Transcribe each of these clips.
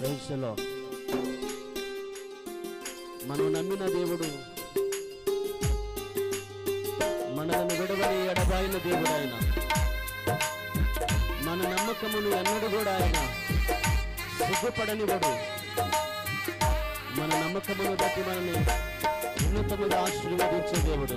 ప్రేక్షలో మనం నమ్మిన దేవుడు మనలను విడవని ఎడబాయిన దేవుడు ఆయన. మన నమ్మకమును ఎన్నడు కూడా ఆయన సిగ్గుపడనివాడు మన నమ్మకమును బట్టి మనల్ని ఉన్నతముగా ఆశీర్వదించే దేవుడు.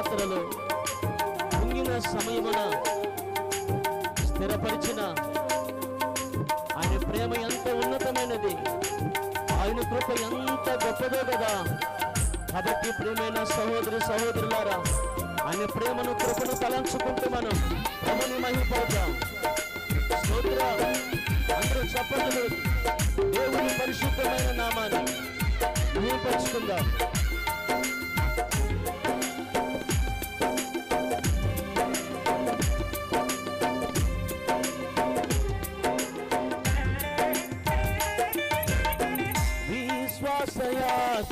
పాత్రలో ముంగిన సమయమున స్థిరపరిచిన ఆయన ప్రేమ ఎంత ఉన్నతమైనది. ఆయన కృప ఎంత గొప్పదో కదా. కాబట్టి ప్రేమైన సహోదరి సహోదరులారా ఆయన ప్రేమను కృపను తలంచుకుంటూ మనం ప్రభుని మహిపోతాం స్తోత్ర అందరూ చెప్పండి. దేవుని పరిశుద్ధమైన నామాన్ని మహిపరుచుకుందాం.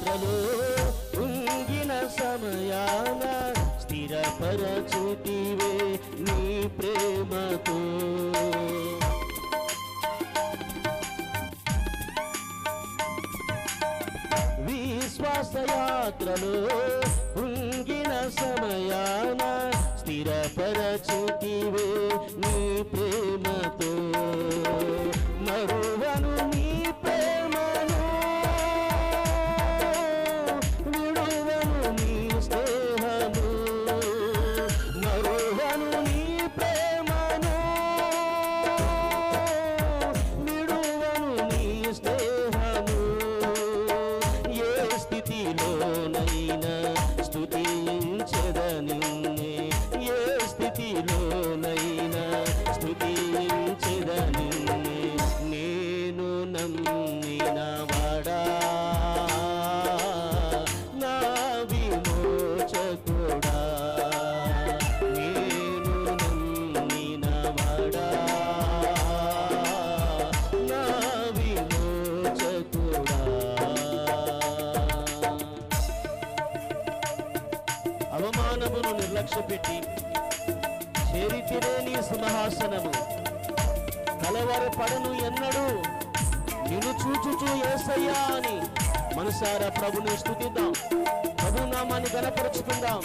విశ్వాసయాత్రలో ఉంగిన సమయాన స్థిరపరచుటివే నీ ప్రేమతో. విశ్వాసయాత్రలో ఉంగిన సమయాన స్థిరపరచుటివే నమ్మిన నా విమోచకుడా నేను నమ్మిన నా విమోచకుడా. అవమానమును నిర్లక్ష్య పెట్టి చేరితిరే నీ సింహాసనము. కలవర పడను నిన్ను చూచుచూ ఏసయ్యా అని మనసారా ప్రభుని స్థుతిద్దాం. ప్రభు నామాన్ని గణపరుచుకుందాం.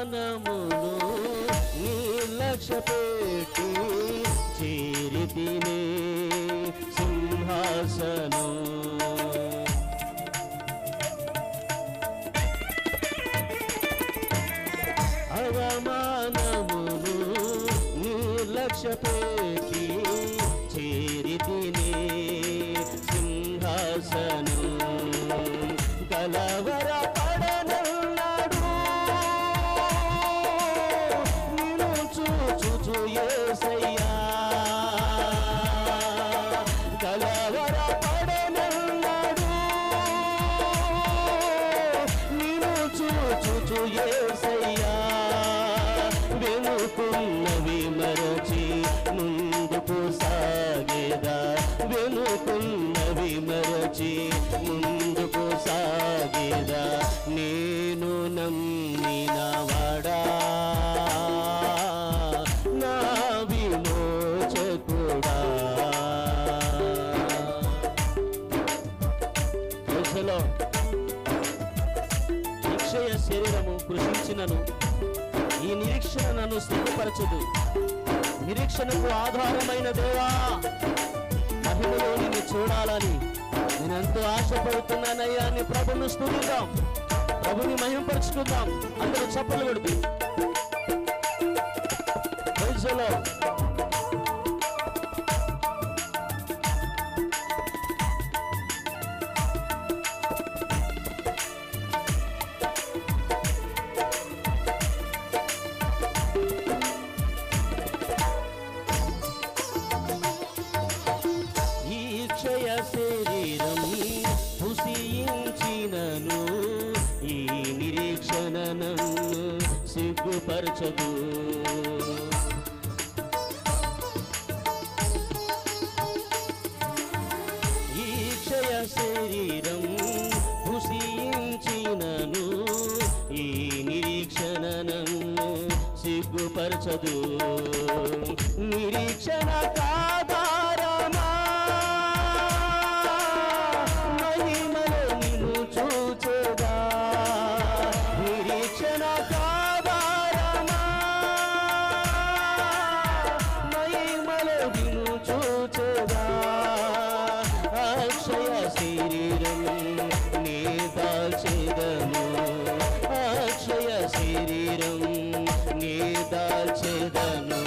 అవమానమును నిర్లక్ష్య పెట్టి చేరితినే సింహాసనం. అవమానమును నిర్లక్ష్య పెట్టి అనుకున్నవి మరచి ముందుకు సాగేదా నేను నమ్మిన వాడా. నా శరీరము కృషించినను. ఈ నిరీక్షణ నన్ను స్థిరపరచదు నిరీక్షణకు ఆధారమైన దేవా. మహిమలో నిన్ను చూడాలని నేను ఎంతో ఆశపడుతున్నానయ్యా. అని ప్రభుని స్థుతిద్దాం ప్రభుని మహిమపరుచుకుందాం. అందరూ చెప్పలు కొడుతుంది తోచదు ఈ శరీరం భుషించినను ఈ నిరీక్షణ సిగ్గుపరచదు. నిరీక్షణ ఎడను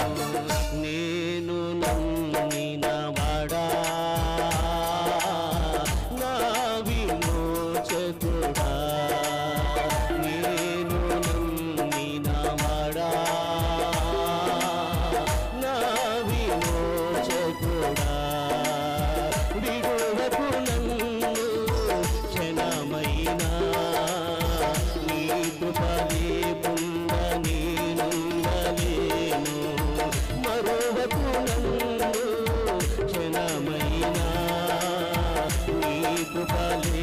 నేను నమ్మిన వాడా. నా విమోచకుడా. నేను నమ్మిన వాడా. నా విమోచకుడా. బాలే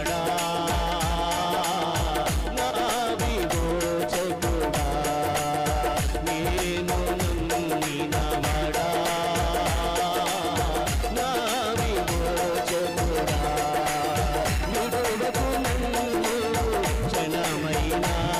ना